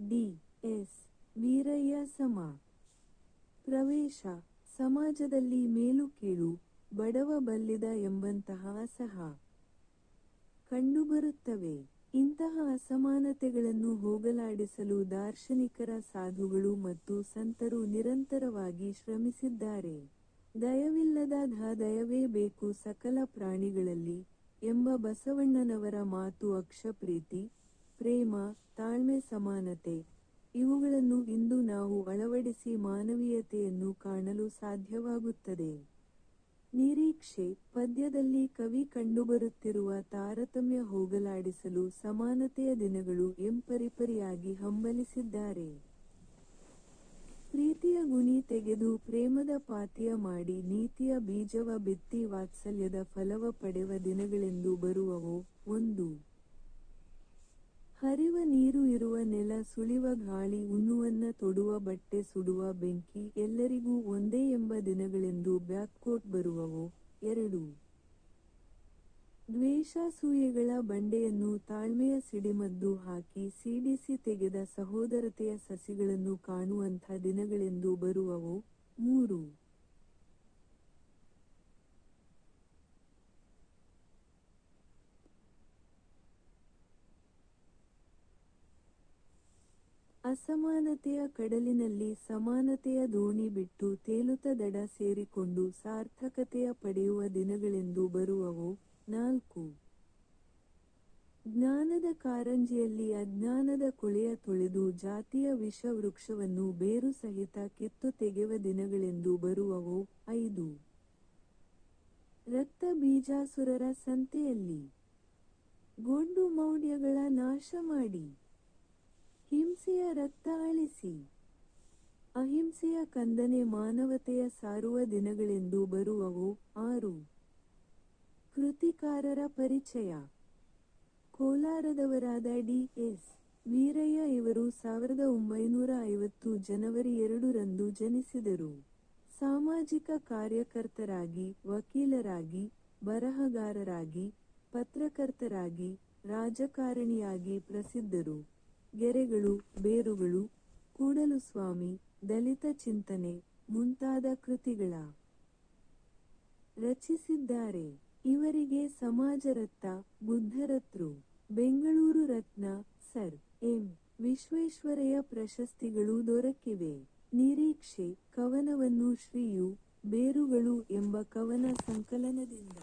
D S Veerayya ಸಮ. ಪ್ರವೇಶ, ಸಮಾಜದಲ್ಲಿ ಮೇಲು ಕೀಳು, ಬಡವ ಬಲ್ಲಿದ ಎಂಬಂತಹ ಸಹ. ಕಂಡುಬರುತ್ತವೆ ಇಂತಹ ಅಸಮಾನತೆಗಳನ್ನು ಹೋಗಲಾಡಿಸಲು ದಾರ್ಶನಿಕರ ಸಾಧುಗಳು ಮತ್ತು ಸಂತರು ನಿರಂತರವಾಗಿ ಶ್ರಮಿಸಿದ್ದಾರೆ. ದಯವಿಲ್ಲದ ದಯವೇ ಬೇಕು ಸಕಲ ಪ್ರಾಣಿಗಳಲ್ಲಿ ಎಂಬ ಬಸವಣ್ಣನವರ ಮಾತು ಅಕ್ಷಪ್ರೀತಿ ಪ್ರೇಮ, ತಾಳ್ಮೆ, ಸಮಾನತೆ, ಇವುಗಳನ್ನು ಇಂದು ನಾವು ಅಳವಡಿಸಿ ಮಾನವೀಯತೆಯನ್ನು ಕಾಣಲು ಸಾಧ್ಯವಾಗುತ್ತದೆ. ನಿರೀಕ್ಷೆ, ಪದ್ಯದಲ್ಲಿ ಕವಿ ಕಂಡುಬರುತ್ತಿರುವ ತಾರತಮ್ಯ ಹೋಗಲಾಡಿಸಲು ಸಮಾನತೆಯ ದಿನಗಳು ಎಂಪರಿಪರಿಯಾಗಿ ಹಂಬಲಿಸಿದ್ದಾರೆ. ಪ್ರೀತಿಯ ಗುಣಿ ತೆಗೆದು ಪ್ರೇಮದ ಪಾತಿಯ ಮಾಡಿ ನೀತಿಯ ಬೀಜವ ಬಿತ್ತಿ ವಾತ್ಸಲ್ಯದ ಫಲವ ಪಡೆವ ದಿನಗಳೆಂದು ಬರುವವೋ ಸುಳಿವ ಗಾಳಿ, ಉಣ್ಣುವನ್ನ ತೊಡುವ ಬಟ್ಟೆ, ಸುಡುವ ಬೆಂಕಿ, ಎಲ್ಲರಿಗೂ ಒಂದೇ ಎಂಬ ದಿನಗಳೆಂದು ಬ್ಯಾಕ್ಕೋಟ್ ಬರುವವೋ. ಎರಡು. ದ್ವೇಷಾಸೂಯೆಗಳ ಬಂಡೆಯನ್ನು ತಾಳ್ಮೆಯ ಸಿಡಿಮದ್ದು ಹಾಕಿ ಸಿಡಿಸಿ ತೆಗೆದ ಸಹೋದರತೆಯ ಸಸಿಗಳನ್ನು ಕಾಣುವಂಥ ದಿನಗಳೆಂದು ಬರುವವೋ. ಮೂರು. ಅಸಮಾನತೆಯ ಕಡಲಿನಲ್ಲಿ ಸಮಾನತೆಯ ದೋಣಿ ಬಿಟ್ಟು ತೇಲುತ ದಡ ಸೇರಿಕೊಂಡು ಸಾರ್ಥಕತೆಯ ಪಡೆಯುವ ದಿನಗಳೆಂದು ಬರುವವು ನಾಲ್ಕು. ಜ್ಞಾನದ ಕಾರಂಜಿಯಲ್ಲಿ ಅಜ್ಞಾನದ ಕೊಳೆಯ ತೊಳೆದು ಜಾತಿಯ ವಿಷ ವೃಕ್ಷವನ್ನು ಬೇರು ಸಹಿತ ಕಿತ್ತು ತೆಗೆವ ದಿನಗಳೆಂದು ಬರುವವು ಐದು. ರಕ್ತ ಬೀಜಾಸುರರ ಸಂತೆಯಲ್ಲಿ. ಗೊಂಡು ಮೌಢ್ಯಗಳ ನಾಶ ಮಾಡಿ. ಹಿಂಸೆಯ ರಕ್ತ ಅಳಿಸಿ. ಅಹಿಂಸೆಯ ಕಂದನೆ ಮಾನವತೆಯ ಸಾರುವ ದಿನಗಳೆಂದು ಬರುವವು ಆರು. ಕೃತಿಕಾರರ ಪರಿಚಯ. ಕೋಲಾರದವರಾದ ಡಿ ಎಸ್ ವೀರಯ್ಯ ಇವರು ಸಾವಿರದ ಒಂಬೈನೂರ ಐವತ್ತು ಜನವರಿ ಎರಡರಂದು ಜನಿಸಿದರು. ಸಾಮಾಜಿಕ ಕಾರ್ಯಕರ್ತರಾಗಿ, ವಕೀಲರಾಗಿ, ಬರಹಗಾರರಾಗಿ, ಪತ್ರಕರ್ತರಾಗಿ, ರಾಜಕಾರಣಿಯಾಗಿ ಪ್ರಸಿದ್ಧರು. ಗೆರೆಗಳು, ಬೇರುಗಳು ಕೂಡಲು ಸ್ವಾಮಿ ದಲಿತ ಚಿಂತನೆ ಮುಂತಾದ ಕೃತಿಗಳ ರಚಿಸಿದ್ದಾರೆ. ಇವರಿಗೆ ಸಮಾಜರತ್ನ, ಬುದ್ಧರತ್ರು, ಬೆಂಗಳೂರು ರತ್ನ ಸರ್ ಎಂ. ವಿಶ್ವೇಶ್ವರಯ್ಯ ಪ್ರಶಸ್ತಿಗಳು ದೊರಕಿವೆ. ನಿರೀಕ್ಷೆ, ಕವನವನ್ನು ಶ್ರೀಯು, ಬೇರುಗಳು ಎಂಬ ಕವನ ಸಂಕಲನದಿಂದ